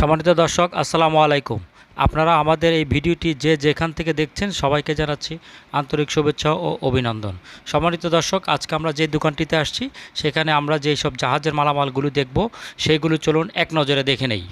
সম্মানিত দর্শক, আসসালামু আলাইকুম। আপনারা আমাদের এই ভিডিওটি যে যেখান থেকে দেখছেন সবাইকে জানাচ্ছি আন্তরিক শুভেচ্ছা ও অভিনন্দন। সম্মানিত দর্শক, আজকে আমরা যে দোকানটিতে আসছি, সেখানে আমরা যেই সব জাহাজের মালামালগুলো দেখব সেইগুলো চলুন এক নজরে দেখে নেই।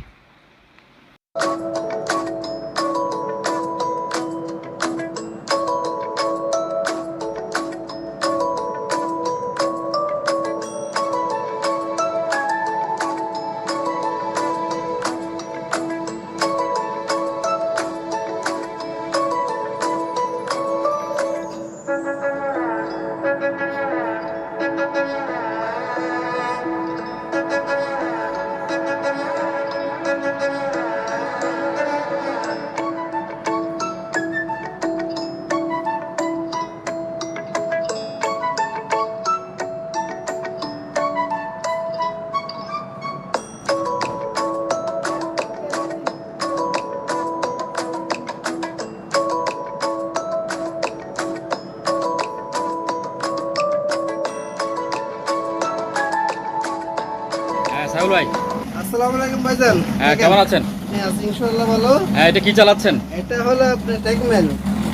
ভাইজান হ্যাঁ কেমন আছেন? হ্যাঁ ইনশাআল্লাহ ভালো। হ্যাঁ এটা কি চালাচ্ছেন? এটা হলো আপনার টেকম্যান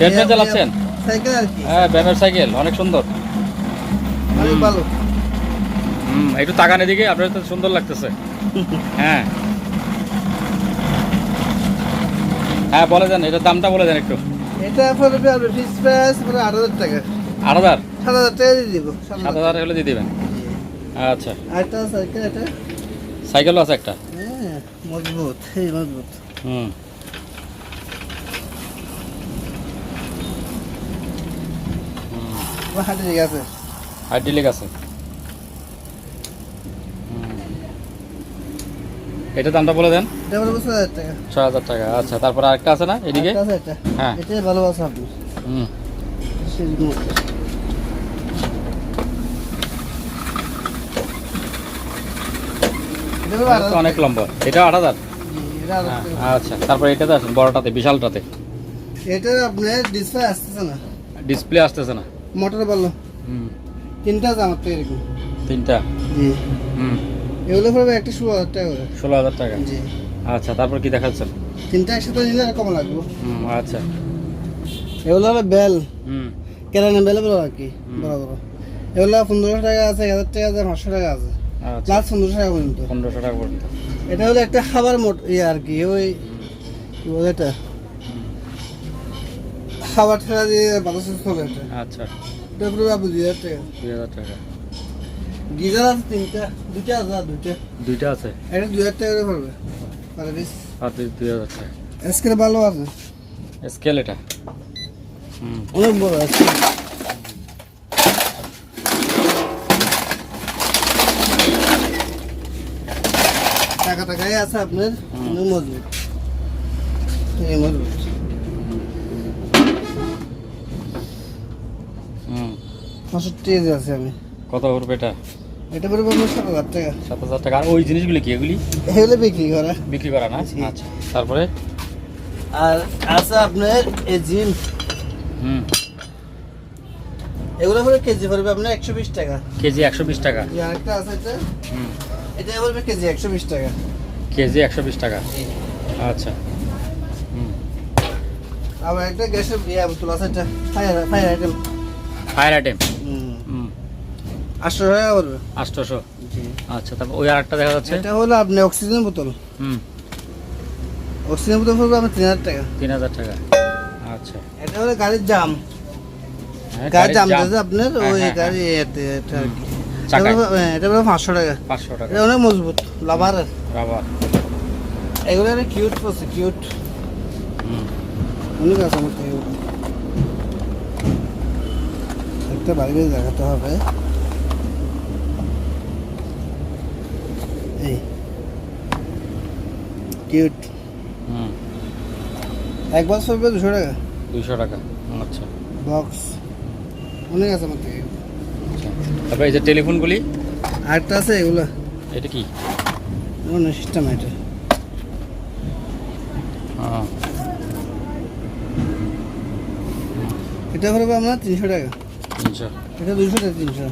টেকম্যান চালাচ্ছেন? সাইকেল আর কি। হ্যাঁ ব্যামের সাইকেল অনেক সুন্দর। অনেক ভালো। হুম একটু তাকান এদিকে আপনার তো সুন্দর লাগতেছে। হ্যাঁ। হ্যাঁ বলে দেন এটার দামটা বলে দেন একটু। এটা পড়বে ফিক্স প্রাইস টাকা। টাকা দিয়ে দিব হলে দিয়ে দেবেন। আচ্ছা। সাইকেল এটা সাইকেলও আছে একটা? মজবুত এই মজবুত হুম ঠিক আছে? আর ডিলেক আছে। এটা দামটা বলে দেন। ছয় হাজার টাকা। আচ্ছা তারপরে আরেকটা আছে না এদিকে? হ্যাঁ। এটাই ভালো আছে আপনি হুম সেরকম এটা পড়বে আট এটা তো হাজার অনেক লম্বা। এটা আট হাজার। হ্যাঁ, আচ্ছা। তারপরে এটাতে আসেন বড়টাতে বিশালটাতে। এটা আপনার ডিসপ্লে আসতেছে না? ডিসপ্লে আসতেছে না? মোটর ভালো হুম। তিনটা আমার তো এরকম। তিনটা? জি। হুম। এগুলো পড়বে একটা ষোলো হাজার টাকা করে। ষোলো হাজার টাকা? জি। আচ্ছা তারপর কি দেখাচ্ছেন? তিনটা একসাথে নিলে আর কম লাগবে। হুম আচ্ছা। এগুলো হবে বেল হুম। কেরানি বেল বলো আর কি। বড় বড়। এগুলো পনেরোশো টাকা আছে এক হাজার টাকা আছে পাঁচশো টাকা আছে। প্লাস পনেরোশো টাকা পর্যন্ত। পনেরোশো টাকা পর্যন্ত। এটা হলো একটা খাবার মোট ইয়ে আর কি ওই কি বলে এটা? খাবার ঠেলা দিয়ে বাতাস এটা। আচ্ছা। এটা পুরো আপনি দুই হাজার টাকা। দুই হাজার টাকা। গিজার আছে তিনটা দুইটা আছে আর দুইটা। দুইটা আছে? এটা দুই হাজার টাকা করে পড়বে পার পিস। আর দুই দুই হাজার টাকা। আজকের ভালো আছে। স্কেল এটা? হুম। অনেক বড় আছে। টাকাই আছে আপনার মজবুত। মজবুত। পঁয়ষট্টি কেজি আছে আমি। কত করবে এটা? এটা পরে বলব সাত হাজার টাকা। সাত হাজার টাকা। আর ওই জিনিসগুলি কি এগুলি? এগুলো বিক্রি করা। বিক্রি করা না। আচ্ছা। তারপরে? আর আছে আপনার এই জিম হুম। এগুলো পরে কেজি পড়বে আপনার একশো বিশ টাকা। কেজি একশো বিশ টাকা। আরেকটা আছে এটা। এটা পড়বে কেজি একশো বিশ টাকা। কেজি একশো বিশ টাকা। আচ্ছা। আবার একটা গ্যাসের ইয়ে বোতল আছে এটা fire fire item fire item হুম। হুম। আটশো টাকা আটশোশো? আচ্ছা তারপর ওই আরেকটা দেখা যাচ্ছে? এটা হলো আপনি অক্সিজেন বোতল হুম। অক্সিজেন বোতল আপনার তিন হাজার টাকা। তিন হাজার টাকা। আচ্ছা। এটা হলো গাড়ির জাম। হ্যাঁ, গাড়ির জাম। আপনার হ্যাঁ, ওই হ্যাঁ, গাড়ি এটা আর কি। এটা হ্যাঁ, পাঁচশো টাকা। পাঁচশো টাকা। অনেক মজবুত রাবার এগুলো কিউট পড়ছে কিউট অনেক আছে আমার। একটা বাড়ি দেখাতে হবে। এই। কিউট হুম। এক দুশো টাকা। দুইশো টাকা আচ্ছা। বক্স অনেক আছে আমার থেকে। তারপরে এই যে টেলিফোনগুলি? আরেকটা আছে এগুলো। এটা কি? অন্য সিস্টেম এটা। হ্যাঁ। এটা পড়বে আপনার তিনশো টাকা। তিনশো। এটা দুশো টাকা তিনশো।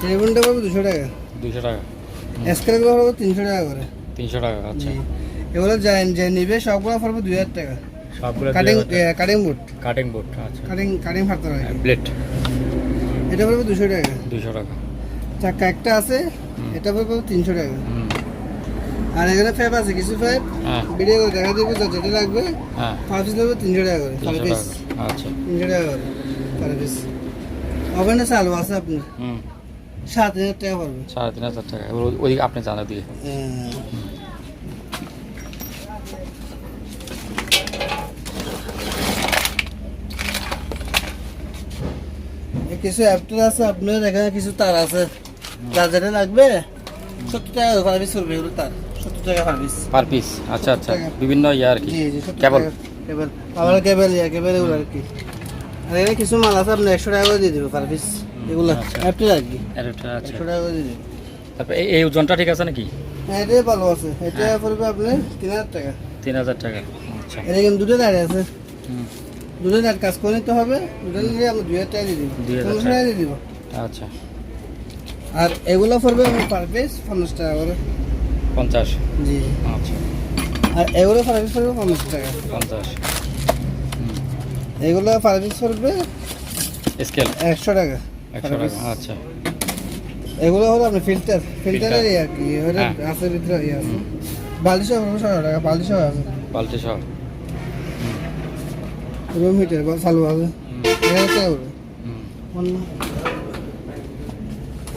টেলিফোনটা পড়বে দুশো টাকা। দুইশো টাকা। স্ক্যানগুলো পড়বে তিনশো টাকা করে। তিনশো টাকা আচ্ছা। এগুলো যে যে নিবে সবগুলো পড়বে দুই হাজার টাকা। সবগুলো cutting cutting board cutting board আচ্ছা। কাটিং কাটিং ফাটতে হয় ব্লেড এটা পড়বে দুশো টাকা। দুশো টাকা। চাক্কা একটা আছে এটা পড়বে তিনশো টাকা। আর এখানে ফ্যাপ আছে কিছু ফ্যাপ হ্যাঁ। ভিডিও করে দেখা দেবে যা যেটা লাগবে হ্যাঁ। পার পিস নেবে তিনশো টাকা করে পার পিস টাকা আচ্ছা। তিনশো টাকা করে পার পিস ওখানে চালু আছে আপনার। হুম। সাত হাজার টাকা পড়বে। সাড়ে তিন হাজার টাকা ওই- আপনি জানা দিয়ে। কিছু অ্যাপটার আছে আপনার এখানে কিছু তার আছে। যার যেটা লাগবে সত্তর টাকা পার পিস করবে এগুলো তার। সত্তর টাকা পার পিস। পার পিস? আচ্ছা আচ্ছা। বিভিন্ন ইয়ে আর কি। কেবল? কেবল। আবার কেবল ইয়া কেবল এগুলো আর কি। আর এখানে কিছু মাল আছে আপনি একশো টাকা করে দিয়ে দেবে পার পিস। এগুলো। অ্যাপটার আর কি একশো টাকা করে দিয়ে দেবে তারপর এই- ওজনটা ঠিক আছে নাকি? হ্যাঁ এটাই ভালো আছে। এটা হ্যাঁ। পড়বে আপনি তিন হাজার টাকা। তিন হাজার টাকা। আচ্ছা। এটা কিন্তু দুটো দাঁড়িয়ে আছে। হুম। দুটো দাঁড় কাজ করে নিতে হবে দুটো নিলে আমরা দুই হাজার টাকা দিয়ে দিব। পনেরোশো টাকা। দিয়ে দিব। আচ্ছা। আর এগুলো পড়বে পার পিস পঞ্চাশ টাকা করে। পঞ্চাশ? জি। আচ্ছা। আর এগুলো পার পিস পড়বে পঞ্চাশ টাকা। পঞ্চাশ। এগুলো পার পিস পড়বে স্কেল? একশো টাকা। একশো টাকা আচ্ছা। এগুলো হলো আপনার ফিল্টার ফিল্টারের আর কি হ্যাঁ। আছে ভিতরে ইয়ে বালিশ বালিশ আছে। পাল্টে সব রুম হিটার বা চালু আছে হুম, এক হাজার টাকা পড়বে হুম। অন্য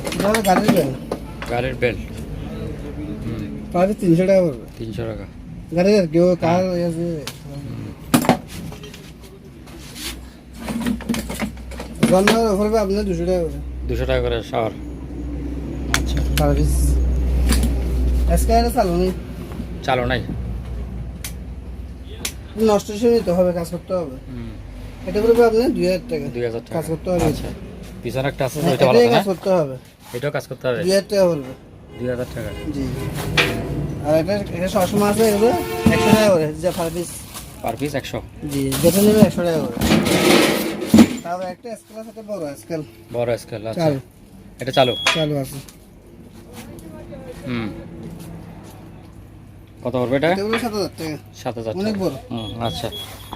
এটা হলো গাড়ির ব্যাগ গাড়ির বেল্ট হুম পার পিস তিনশো টাকা পড়বে তিনশো টাকা। গাড়ির আর কি ও কার আছে? রান্নার পড়বে আপনার দুশো টাকা করে দুশো টাকা করে শাওয়ার আচ্ছা আজকে এটা চালু নেই চালো নাই। নষ্ট হিসেবে নিতে হবে কাজ করতে হবে। এটা পড়বে আপনার দুই হাজার টাকা। দুই হাজার টাকা। কাজ করতে হবে। আচ্ছা। পিছনে একটা আছে হ্যাঁ, ওইটা ভালো কাজ করতে হবে। এটাও কাজ করতে হবে? দুই হাজার টাকা পড়বে দুই হাজার টাকা। জি। আর এটা এটা সবসময় আছে এগুলো? একশো টাকা করে যা পার পিস পার পিস একশো। জি যেটা নেবে একশো টাকা করে। তারপর একটা স্কেল আছে একটা বড় স্কেল বড় স্কেল আচ্ছা। এটা চালু? চালু আছে। হুম। কত পড়বে এটা? সাত হাজার অনেক বড়। হুম আচ্ছা।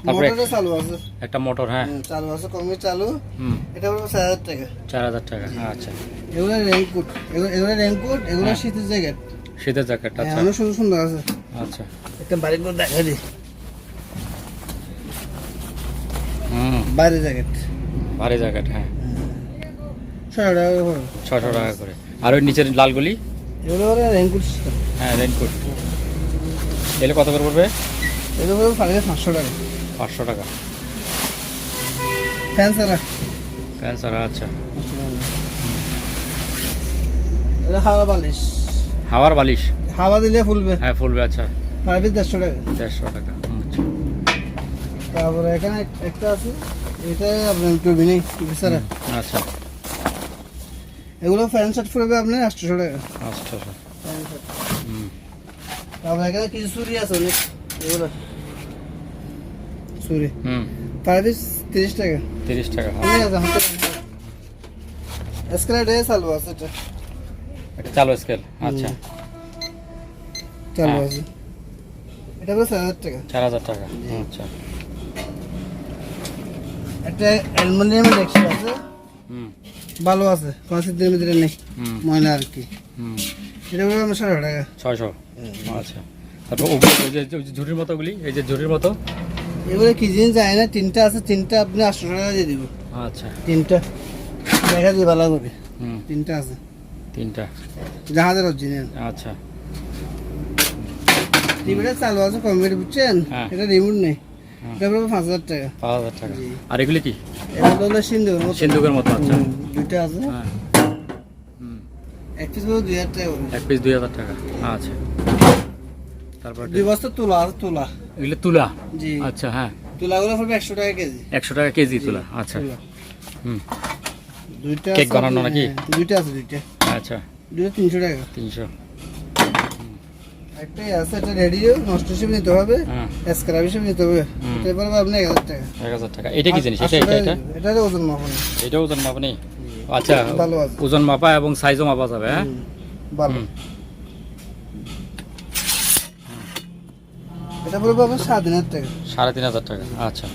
তারপরে চালু আছে। একটা মোটর হ্যাঁ। চালু আছে কমে চালু। হুম। এটা পড়বে চার হাজার টাকা। চার হাজার টাকা আচ্ছা। এগুলো রেইনকোট এগুলো এগুলো রেইনকোট এগুলো হ্যাঁ। শীতের জ্যাকেট শীতের জ্যাকেট আচ্ছা। অনেক সুন্দর সুন্দর আছে। আচ্ছা। একটা বাড়ির করে দেখা দিই। হুম। বাইরের জ্যাকেট ভারী জ্যাকেট হ্যাঁ। ছয় টাকা করে ছশো টাকা করে। আর ওই নিচের লালগুলি? এগুলো হলো রেইনকোট হ্যাঁ রেনকোট এলে কত করে পড়বে? এগুলো পড়বে সাড়ে পাঁচশো টাকা। পাঁচশো টাকা। ফ্যান সারা আচ্ছা। এটা হাওয়া বালিশ। হাওয়ার বালিশ? হাওয়া দিলে ফুলবে। হ্যাঁ ফুলবে আচ্ছা। পিস দেড়শো টাকা। দেড়শো টাকা আচ্ছা। তারপরে এখানে একটা আছে। এটা আপনার টুবি নেই টুবি আচ্ছা। এগুলো ফ্যান শার্ট পড়বে আপনার আটশোশো টাকা। ফ্যান হুম তারপরে এখানে কিছু চুরি আছে অনেক এগুলো চুরি হুম পার পিস তিরিশ টাকা তিরিশ টাকা হ্যাঁ। অনেক আছে হাতে স্কেলের ডে চালু আছে এটা এটা চালু স্কেল আচ্ছা চালু হ্যাঁ। আছে এটা পড়বে চার হাজার টাকা। চার হাজার টাকা আচ্ছা। একটা অ্যালুমিনিয়ামের ডেক্সি আছে। হুম। ভালো আছে পাঁচ দিনের ভিতরে নেই হুম। ময়লা আর কি। হুম এটা সাড়ে টাকা ছয়শো। আচ্ছা। তারপর ওই যে ঝুড়ির মতো ওগুলি এই যে ঝুড়ির মতো? এগুলো কি জিনিস যায় না? তিনটা আছে তিনটা আপনি আটশো টাকা দিয়ে দিব। আচ্ছা। তিনটা। দেখা দিয়ে ভালো করে হুম। তিনটা আছে। তিনটা। জাহাজের অরিজিনাল আচ্ছা। টিভিটা চালু আছে কম্পিউটার বুঝছেন? হ্যাঁ। এটা রিমোট নেই। হ্যাঁ। এটা পাঁচ হাজার টাকা। পাঁচ হাজার টাকা। আর এগুলি কি? হলো মতো। সিন্ধুকের মতো আচ্ছা। দুইটা আছে। হ্যাঁ। এক পিস দুই হাজার টাকা এক পিস দুই হাজার টাকা আচ্ছা। তারপর দুই বস্তা তুলা আছে তুলা। এগুলো তুলা? জি। আচ্ছা হ্যাঁ। তুলাগুলো পড়বে একশো টাকা কেজি। একশো টাকা কেজি তুলা আচ্ছা। হুম। দুইটা কেক বানানো আপনি- নাকি? হ্যাঁ, দুইটা আছে দুইটা। আচ্ছা। দুইটা তিনশো টাকা। তিনশো। একটাই আছে এটা রেডিও নষ্ট হিসেবে নিতে হবে হ্যাঁ। স্ক্রাব হিসেবে নিতে হবে। এটা পড়বে এক হাজার টাকা। এক হাজার টাকা। এটা কি জিনিস? এটা এটা এটা? ওজন মাপানো। এটা ওজন মাপা নেই আচ্ছা ভালো আছে। ওজন মাপা এবং সাইজও মাপা যাবে হ্যাঁ? ভালো। এটা পড়বে হাজার টাকা। সাড়ে তিন হাজার টাকা আচ্ছা।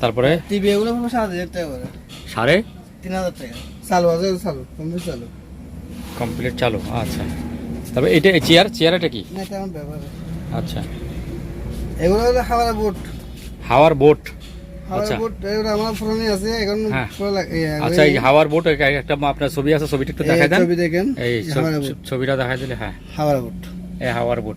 তারপরে? টিভি এগুলো পড়বে সাত হাজার টাকা করে। সাড়ে? তিন হাজার টাকা। চালু আছে চালু কমপ্লিট চালু। কমপ্লিট চালু আচ্ছা। তারপরে এটা চেয়ার চেয়ার এটা কি? না এটা আমার ব্যবহার। আচ্ছা। এগুলো হলো বোট হাওয়ার বোট আচ্ছা। বোট আমার আছে হ্যাঁ। এই, আচ্ছা হাওয়ার বোট একটা আপনার ছবি আছে ছবিটা একটু দেখা দেন। ছবি দেখেন এই এই ছবিটা দেখা দিলে হ্যাঁ। হাওড়া বোট। এই হাওয়ার বোট।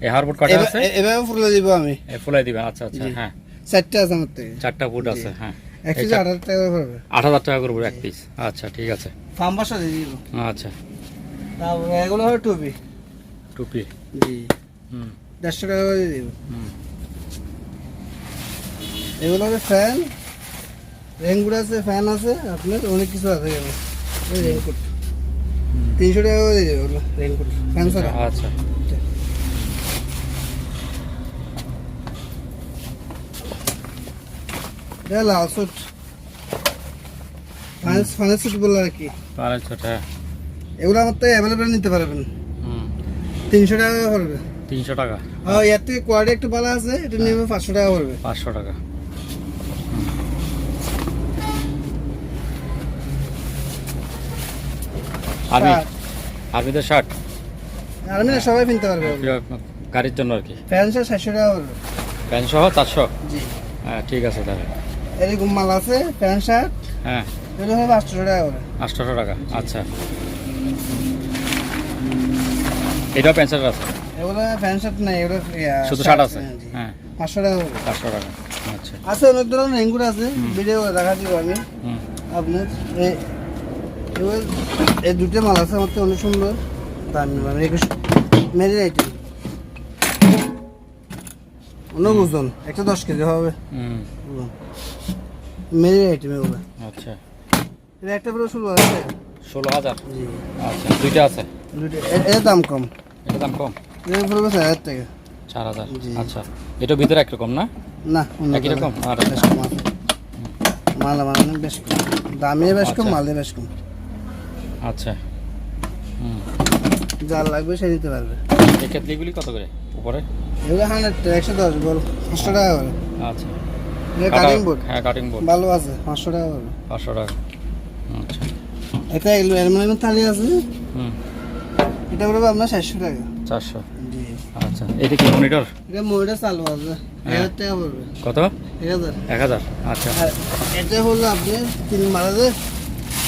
এই হাওয়ার বোট কটা আছে? এবার- এভাবে ফুলে দিব আমি। ফুলাই দিবেন আচ্ছা আচ্ছা হ্যাঁ। চারটে আছে আমার থেকে। চারটা ফুট আছে হ্যাঁ। আট হাজার টাকা করে আট হাজার টাকা করব এক পিস। আচ্ছা ঠিক আছে। ফার্ম বাসা দিয়ে দিব। আচ্ছা। তারপরে এগুলো হলো টুপি। টুপি। জি। হুম। দেড়শো টাকা করে দিয়ে দিব। হুম। এগুলো হলো ফ্যান রেনকুট আছে ফ্যান আছে আপনার অনেক কিছু আছে এখানে। এই তিনশো টাকা করে দিয়ে দেবো রেনকুট ফ্যান ছাড়া। আচ্ছা। এটা লাল স্যুট। বলল আর কি? হ্যাঁ। এগুলো আমার তো অ্যাভেলেবেল নিতে পারবেন। হুম। তিনশো টাকা পড়বে। তিনশো টাকা। আর এর থেকে কোয়ালিটি একটু ভালো আছে এটা নেবে পাঁচশো টাকা পড়বে। পাঁচশো টাকা। শার্ট। আর্মিদের শার্ট আর না সবাই কিনতে পারবে। গাড়ির জন্য আর কি। ফ্যান শার্ট সাতশো টাকা পড়বে। প্যান্ট সহ চারশো জি। হ্যাঁ ঠিক আছে তাহলে। এরকম মাল আছে প্যান্ট শার্ট হ্যাঁ। এগুলো হবে পাঁচশো টাকা করে আটশোশো টাকা আচ্ছা। এটাও প্যান্ট শার্ট আছে? এগুলো প্যান্ট শার্ট নাই এগুলো শুধু শার্ট আছে? হ্যাঁ, হ্যাঁ। পাঁচশো টাকা পড়বে। চারশো টাকা আচ্ছা। আছে অনেক ধরনের রেঙ্গুর আছে ভিডিও দেখা দিব আমি আপনার এবার এই দুটো মাল আছে আমার তো অনেক সুন্দর। দামি মানে একুশ মেরিন আইটেম অনেক ওজন একটা দশ কেজি হবে। হুম। মেরিন আইটেম এগুলো আচ্ছা। এটা একটা পুরো ষোলো টাকা। ষোলো হাজার? আচ্ছা দুইটা আছে? এর দাম কম। এটা দাম কম? এটা পড়বে চার হাজার টাকা। চার হাজার? আচ্ছা। এটা ভিতরে একরকম না? না অন্য একই রকম? আর- আছে। মাল বেশ কম। দামে বেশ কম আচ্ছা। মালে বেশ কম। আচ্ছা। হুম। যার লাগবে সে নিতে পারবে। এই কেটলিগুলি কত করে উপরে? এগুলো হান্ড্রেড একশো দশ বল পাঁচশো টাকা করে। আচ্ছা। কাটিং বোর্ড হ্যাঁ কাটিং বোর্ড ভালো আছে পাঁচশো টাকা করে। পাঁচশো টাকা। আচ্ছা। এটা এগুলো অ্যালুমিনিয়ামের থালি আছে হুম। এটা পড়বে আপনার চারশো টাকা। চারশো। আচ্ছা। এটা কি মনিটর? এটা মহিটা চালু আছে। হ্যাঁ। হাজার টাকা পড়বে। কত? এক হাজার। এক হাজার। আচ্ছা। আর এটা হলো আপনি তিন মারাতে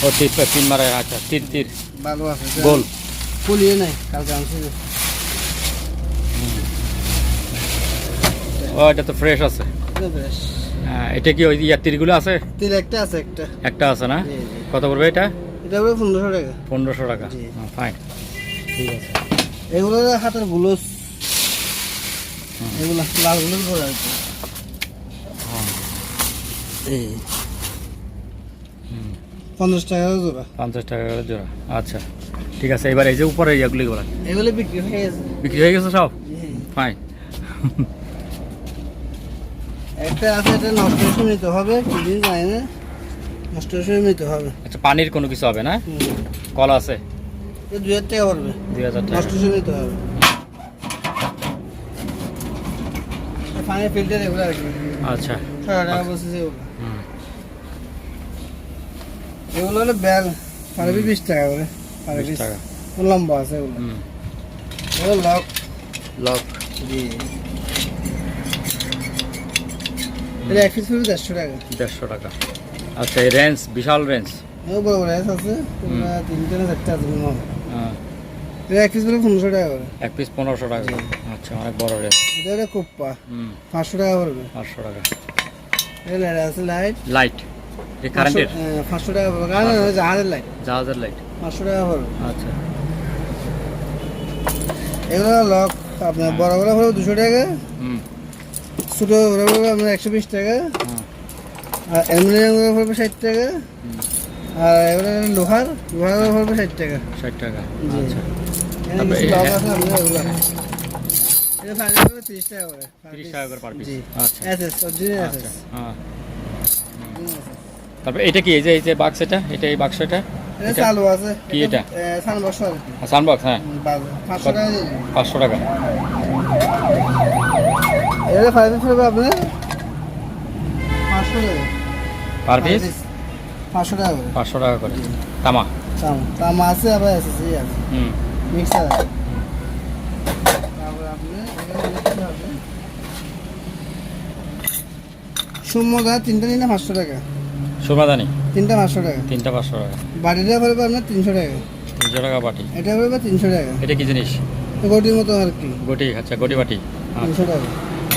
ও তিন তিন মারে আচ্ছা তিন তীর ভালো আছে গোল। ফুলিয়ে নাই কালকে আনছি। ও এটা তো ফ্রেশ আছে। এটা হ্যাঁ, এটা কি ওই ইয়ার তীরগুলো আছে? তিল একটা আছে একটা। একটা আছে না। কত পড়বে এটা? এটা পড়বে পনেরোশো টাকা। পনেরোশো টাকা। ফাইন ঠিক আছে। এগুলো হাতের গ্লোভস এগুলো লাল গ্লোভস পরে আছে এই। পঞ্চাশ টাকা করে জোড়া। পঞ্চাশ টাকা করে জোড়া। আচ্ছা ঠিক আছে এবার এই যে উপরে ইয়েগুলি বলেন এগুলো বিক্রি হয়ে গেছে। বিক্রি হয়ে গেছে সব। ফাইন একটা আছে এটা নষ্ট নিতে হবে কিছুদিন যায় না নষ্ট নিতে হবে। আচ্ছা পানির কোনো কিছু হবে না? কল আছে? দুই হাজার টাকা পড়বে। দুই হাজার টাকা। নষ্ট নিতে হবে। পানি ফিল্টার এগুলো আচ্ছা। টাকা বলছে যে এগুলো হলো বেল পারবি বিশ টাকা করে পারবি বিশ টাকা। লম্বা আছে এগুলো। এগুলো লক। লক। জি। এটা এক পিস পড়বে দেড়শো টাকা। দেড়শো টাকা। আচ্ছা এই রেঞ্জ বিশাল রেঞ্জ? বড় বড় অ্যাস আছে তিনটে না চারটে আছে হ্যাঁ। এক পিস পড়বে পনেরোশো টাকা করে। এক পিস পনেরোশো টাকা। আচ্ছা অনেক বড় রেঞ্জ। এটা কোপ্পা। পাঁচশো টাকা পড়বে। পাঁচশো টাকা। এটা আছে লাইট লাইট কারেন্টের পাঁচশো টাকা পড়বে জাহাজের লাইট জাহাজের লাইট পাঁচশো টাকা পড়বে আচ্ছা। এগুলো লক আপনার বড় বড় টাকা। হুম। ছোটো বড় পড়বে আপনার একশো বিশ টাকা। হুম। আর অ্যালুমিনিয়ামগুলো পড়বে টাকা। আর এগুলো লোহার লোহার পড়বে টাকা। ষাট টাকা। আচ্ছা। তারপরে এটা ফাইনাল পড়বে তিরিশ টাকা করে। তিরিশ টাকা করে পার পিস আচ্ছা। এসএস অরিজিনাল আচ্ছা। এসএস হ্যাঁ তারপরে এটা কি? এই যে এই যে বাক্স এটা? এটা এই বাক্স এটা? চালু আছে। কি এটা? সান বছর সাউন্ড বক্স হ্যাঁ পাঁচশো টাকা। এটা ফাইভ পড়বে আপনার পাঁচশো টাকা পার পিস পাঁচশো টাকা করে। পাঁচশো টাকা করে। তামা? তাম। তাম আছে আবার এসএসসি আছে। হুম। মিক্সার আছে। আপনি সুমদা তিনটা নিলে পাঁচশো টাকা। সুরমাদানি তিনটা পাঁচশো টাকা। তিনটা পাঁচশো টাকা। বাটিটা পড়বে আপনার তিনশো টাকা। তিনশো টাকা বাটি। এটা পড়বে তিনশো টাকা। এটা কি জিনিস? গোটির মতো আর কি। গটি আচ্ছা গটি বাটি। তিনশো টাকা।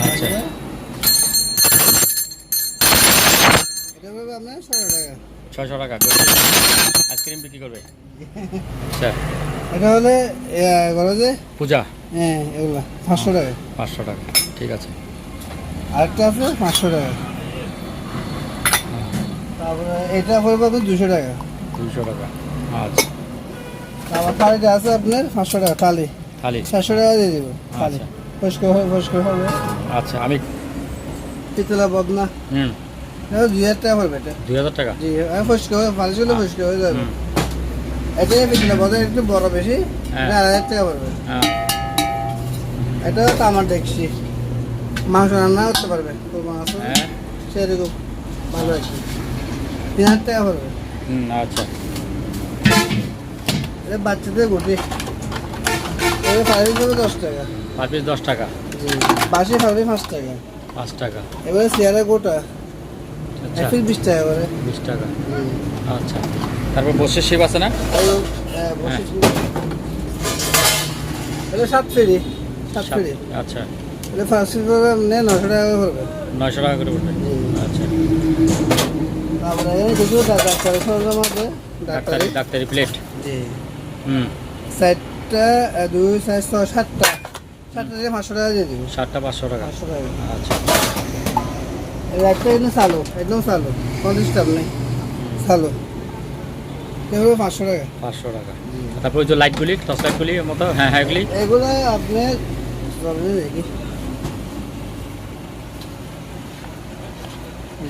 আচ্ছা। এটা পড়বে আপনার ছশো টাকা। ছয়শো টাকা গটি। আইসক্রিম বিক্রি করবে? আচ্ছা। এটা হলে বলো যে? পূজা? হ্যাঁ এগুলো। পাঁচশো টাকা। পাঁচশো টাকা ঠিক আছে। আরেকটা আছে পাঁচশো টাকা। এটা পড়বে আপনার দুশো টাকা। দুশো টাকা। আচ্ছা। তারপর থালিটা আছে আপনার পাঁচশো টাকা থালি থালি চারশো টাকা দিয়ে দেবো থালি আচ্ছা। ফসকে হবে হবে। আচ্ছা আমি পিতলা বদনা। হুম। এটা দুই হাজার টাকা পড়বে এটা। দুই হাজার টাকা? জি আমি ফসকে হবে পালিশ করলে ফসকে হয়ে যাবে। এটাই পিতলা বদনা একটু বড় বেশি হ্যাঁ। আড়াই হাজার টাকা পড়বে। হ্যাঁ। এটা তামার দেখছি মাংস রান্না করতে পারবে। মাংস হ্যাঁ। সেরকম ভালো কি তিন হাজার টাকা পড়বে হুম আচ্ছা। এটা বাচ্চাদের গুটি এটা হবে দশ টাকা। পার পিস দশ টাকা। জি বাসি ফাইভে পাঁচ টাকা। পাঁচ টাকা। এবারে চেয়ারে গোটা। আচ্ছা। পিস বিশ টাকা করে। বিশ টাকা। আচ্ছা। তারপর বসে শিব আছে না? হ্যাঁ, এটা সাত ফেরি সাত ফেরি। আচ্ছা। এটা ফার্স্ট আপনি নশো টাকা করে পড়বে। নয়শো টাকা করে পড়বে। আচ্ছা। তারপরে কিছু ডা- ডাক্তারের সরঞ্জাম আছে ডাক্তারি। ডাক্তারি প্লেট। জি। হুম। দুই ছয় সাতটা। সাতটা দিয়ে পাঁচশো টাকা দিয়ে দিব। সাতটা পাঁচশো টাকা। পাঁচশো টাকা। আচ্ছা। এই একটা একদম চালু একদম চালু। পঞ্চাশ টাকা নেই। চালু। এগুলো পাঁচশো টাকা। পাঁচশো টাকা। তারপর যে লাইটগুলি টর্চ লাইটগুলি মতো? হ্যাঁ হ্যাঁ এগুলি? চলবে দেখি।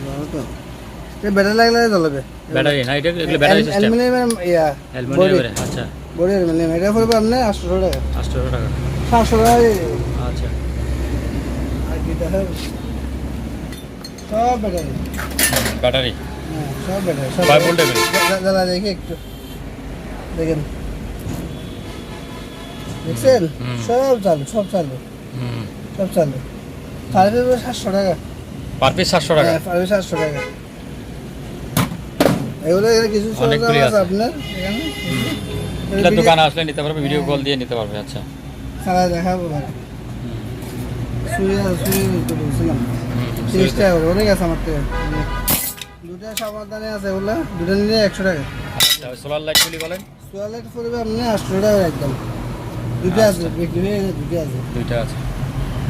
ভালো তো? ব্যাটারি লাগলে চলবে ব্যাটারি না এটা এগুলো ব্যাটারি সিস্টেম অ্যালুমিনিয়াম ইয়া অ্যালুমিনিয়ামের আচ্ছা। বডি অ্যালুমিনিয়াম এটা পড়বে আপনার আটশো টাকা। আটশো টাকা। সাতশো টাকা আচ্ছা। আর কি দেখা সব ব্যাটারি ব্যাটারি সব ব্যাটারি সব কয় ভোল্ট এগুলি জ্বালা- দেখি একটু। দেখেন। দেখছেন? সব চালু সব চালু। সব চালু। সাড়ে সাতশো টাকা। পার পিস সাতশো টাকা। হ্যাঁ সাড়ে সাতশো টাকা। এগুলো কিছু অনেকগুলি আছে। আপনার? এখানে? দোকানে আসলে নিতে পারবে ভিডিও কল দিয়ে নিতে পারবে আচ্ছা। খেলা দেখাবো সুই সুই বলছিলাম। তিরিশ টাকা করে অনেক আছে আমার থেকে। দুটা সাবধানে আছে ওগুলো দুটো নিলে একশো টাকা। আচ্ছা সোলার লাইটগুলি বলেন। সোয়ালেট করবে আপনি আটশো টাকা একদম। দুটো আছে বিক্রি হয়ে গেছে দুটো আছে। দুইটা আছে।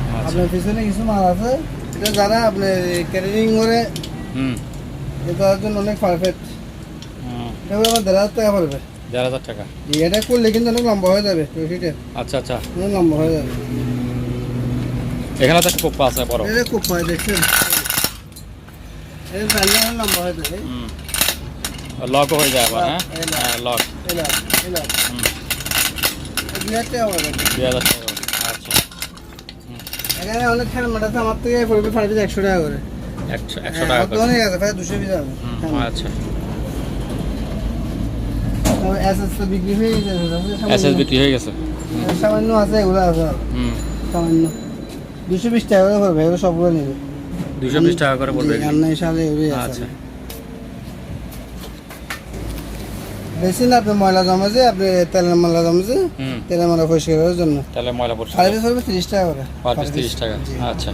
আচ্ছা। আপনার পিছনে কিছু মাল আছে এটা যারা আপনি ক্যাটারিং করে হুম। জন্য অনেক পারফেক্ট আমার দেড় হাজার টাকা পড়বে। দেড় হাজার টাকা। এটা করলে কিন্তু অনেক লম্বা হয়ে যাবে রশিটা আচ্ছা আচ্ছা। অনেক লম্বা হয়ে যাবে। এখানে তো একটা কোপ্পা আছে বড়। এটা পায় দেখছেন? এটা লম্বা হয়ে যাবে। লকও হয়ে যায় আবার হ্যাঁ। হ্যাঁ লক। আচ্ছা। এখানে অনেক খেলা মাঠাতে আমার থেকে পড়বে ফাইভ একশো টাকা করে। একশো একশো হ্যাঁ, টাকা দুশো পিস আছে। আচ্ছা। এস এস বিক্রি হয়ে গেছে সামান্য- হয়ে সামান্য আছে এগুলো আছে হুম। সামান্য। দুশো বিশ টাকা করে পড়বে এগুলো সবগুলো নেবে। দুশো বিশ টাকা করে পড়বে এগুলি। সালে এগুলোই আচ্ছা। বেশি না আপনি ময়লা জমাছে আপনি তেলের ময়লা জমাছে হুম। তেলের ময়লা পরিষ্কার করার জন্য। ময়লা পিস পড়বে তিরিশ টাকা করে। পার পিস তিরিশ টাকা। আচ্ছা।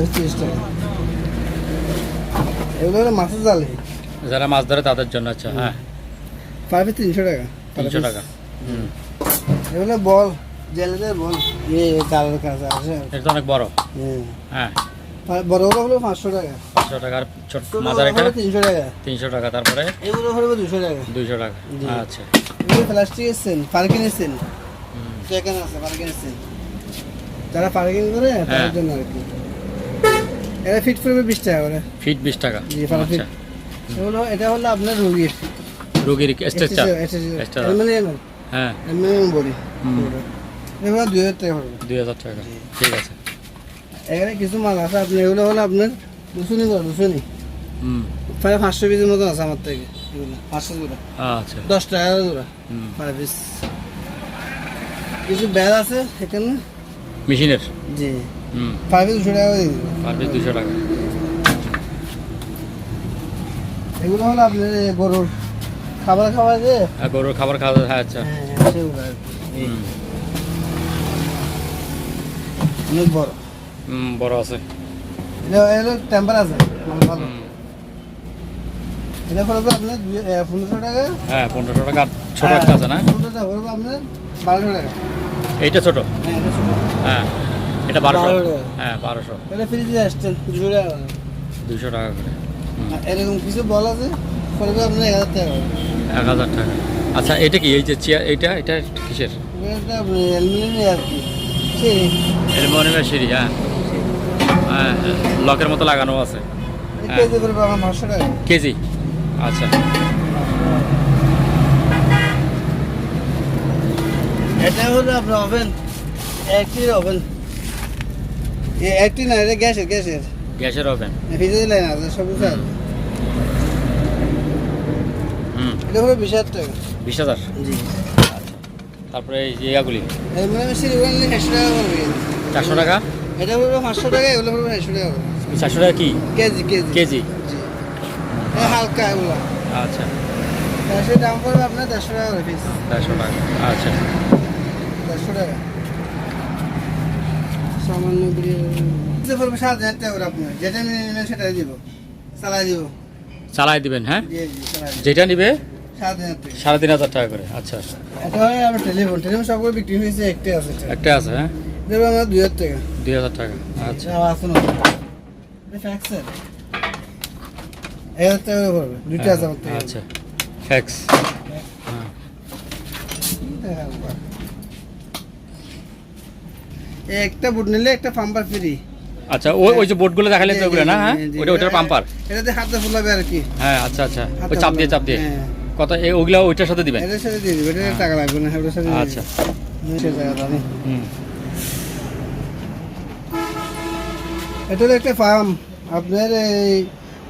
পিস তিরিশ টাকা। এগুলো মাছের জালে। যারা মাছ ধরে তাদের জন্য আচ্ছা হ্যাঁ। পার পিস তিনশো টাকা। তিনশো টাকা। হুম। এগুলো বল জেলেদের বল। ইয়ে জালের কাছে আছে। এটা অনেক বড়। হ্যাঁ। বড়গুলো হলো পাঁচশো টাকা। পাঁচশো টাকা আর ছোট তিনশো টাকা। তিনশো টাকা তারপরে এগুলো হলো দুশো টাকা। দুইশো টাকা। আচ্ছা। এগুলো প্লাস্টিক এসছেন পার্কিং এসছেন হুম। আছে যারা পার্কিং করে তাদের হ্যাঁ। জন্য আর কি। এটা ফিট করবে বিশ টাকা করে। ফিট বিশ টাকা। জি, আচ্ছা। এগুলো এটা হলো আপনার রুগীর। রুগীর স্ট্রেচার। Stretcher। হ্যাঁ। বডি। এগুলো দুই হাজার টাকা দুই হাজার টাকা। ঠিক আছে। এখানে কিছু মাল আছে আপনি এগুলো হলো আপনার দুশোনি করে দুশোনি। প্রায় পাঁচশো পিসের মতো আছে আমার থেকে পাঁচশো জোড়া। আচ্ছা। দশ টাকা জোড়া পার পিস। কিছু ব্যাগ আছে এখানে? মেশিনের? জি। হুম। পার পিস দুশো টাকা দিয়ে পার পিস দুশো টাকা। এগুলো হলো আপনার গরুর খাবার খাবার যে? আর গরুর খাবার খাওয়া হ্যাঁ আচ্ছা। হ্যাঁ হুম। অনেক বড়। হুম, বড় আছে। এটা হলো টেম্পার আছে। মানে ভালো। এটা পড়বে আপনার? পনেরোশো টাকা? হ্যাঁ পনেরোশো টাকা। ছোট একটা আছে না? ছোটটা পড়বে আপনার? বারোশো টাকা। এইটা ছোট? হ্যাঁ এটা হ্যাঁ বারোশো। হ্যাঁ বারোশো। এটা ফ্রিজে আসছেন দুশো টাকা দুশো টাকা করে। এরকম কিছু বল আছে? পড়বে আপনার এক হাজার টাকা। এক হাজার টাকা। আচ্ছা এটা কি এই যে চেয়ার এইটা এটা কিসের? অ্যালুমিনিয়ামের সিঁড়ি হ্যাঁ। হ্যাঁ হ্যাঁ, লকের মতো লাগানো আছে। হ্যাঁ। কেজি আচ্ছা। এটা হলো আপনার ওভেন। একটি ওভেন। একটি না এটা গ্যাসের গ্যাসের। গ্যাসের ওভেন। ফ্রিজে লাইন আছে সব কিছু আছে হুম। এটা হলো বিশ হাজার টাকা। বিশ হাজার? জি। তারপরে এই ইয়াগুলি? এমনি আমি সিলিগুলো একশো টাকা চারশো টাকা? এটা পড়বে পাঁচশো টাকা এগুলো পড়বে একশো টাকা করে। চারশো টাকা কি? KG KG. কেজি? জি। হালকা এগুলো। আচ্ছা। গ্যাসের দাম পড়বে আপনার দেড়শো টাকা করে পিস চারশো টাকা আচ্ছা। দেড়শো টাকা। সামান্য বিরিয়ানি। পড়বে সাত হাজার টাকা করে আপনার যেটা নিয়ে নেবেন সেটাই দিব। চালাই দিব। চালাই দিবেন হ্যাঁ? যেটা নিবে? সাড়ে তিন হাজার টাকা। করে আচ্ছা এটা হয় আমার টেলিফোন টেলিফোন সবগুলো বিক্রি হয়েছে একটাই আছে এটা। একটা আছে হ্যাঁ? দেবো আমার দুই হাজার টাকা। দুই হাজার টাকা আচ্ছা। আচ্ছা আসুন ফ্যাক্সের এক হাজার টাকা দুইটা আছে আচ্ছা ফ্যাক্স হ্যাঁ। একটা বুট নিলে একটা পাম্পার ফ্রি আচ্ছা ওই ওই যে বোর্ডগুলো দেখালে তো ওগুলো না? হ্যাঁ? ওইটা ওইটার পাম্পার? এটাতে হাতে ফুলাবে আর কি। হ্যাঁ আচ্ছা আচ্ছা। ওই চাপ দিয়ে চাপ দিয়ে। হ্যাঁ। কত এই ওগুলা ওইটার সাথে দিবেন? এটার সাথে দিয়ে দিবে এটা টাকা লাগবে না ওটার সাথে আচ্ছা। হুম। এটা একটা ফার্ম আপনার এই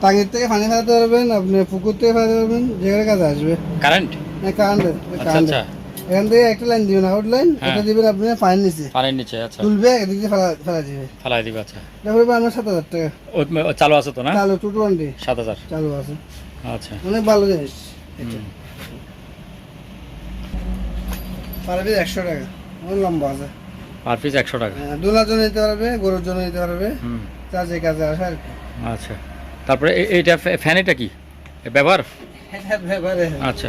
টাঙ্গির থেকে পানি ফেলাতে পারবেন আপনি পুকুর থেকে ফেলাতে পারবেন যেখানে কাজে আসবে। কারেন্ট আচ্ছা কারেন্ট আচ্ছা। এখান থেকে একটা লাইন দিবেন আউট লাইন হ্যাঁ। এটা দিবেন আপনি পানির নিচে। পানির নিচে আচ্ছা। তুলবে এদিক দিয়ে ফেলা ফেলা দিবে। ফেলাই দিবে আচ্ছা। তারপরে আপনার সাত হাজার টাকা। চালু আছে তো না? চালু টু টোয়েন্টি সাত হাজার। চালু আছে। আচ্ছা। অনেক ভালো জিনিস। পারবে একশো টাকা। অনেক লম্বা আছে। পার পিস একশো টাকা। হ্যাঁ, দোলার জন্য নিতে পারবে গরুর জন্য নিতে পারবে। যা যে কাজে আসে আর কি। আচ্ছা। তারপরে এইটা ফ্যান এটা কি? এ ব্যবহার? এটা ব্যাপারে আচ্ছা।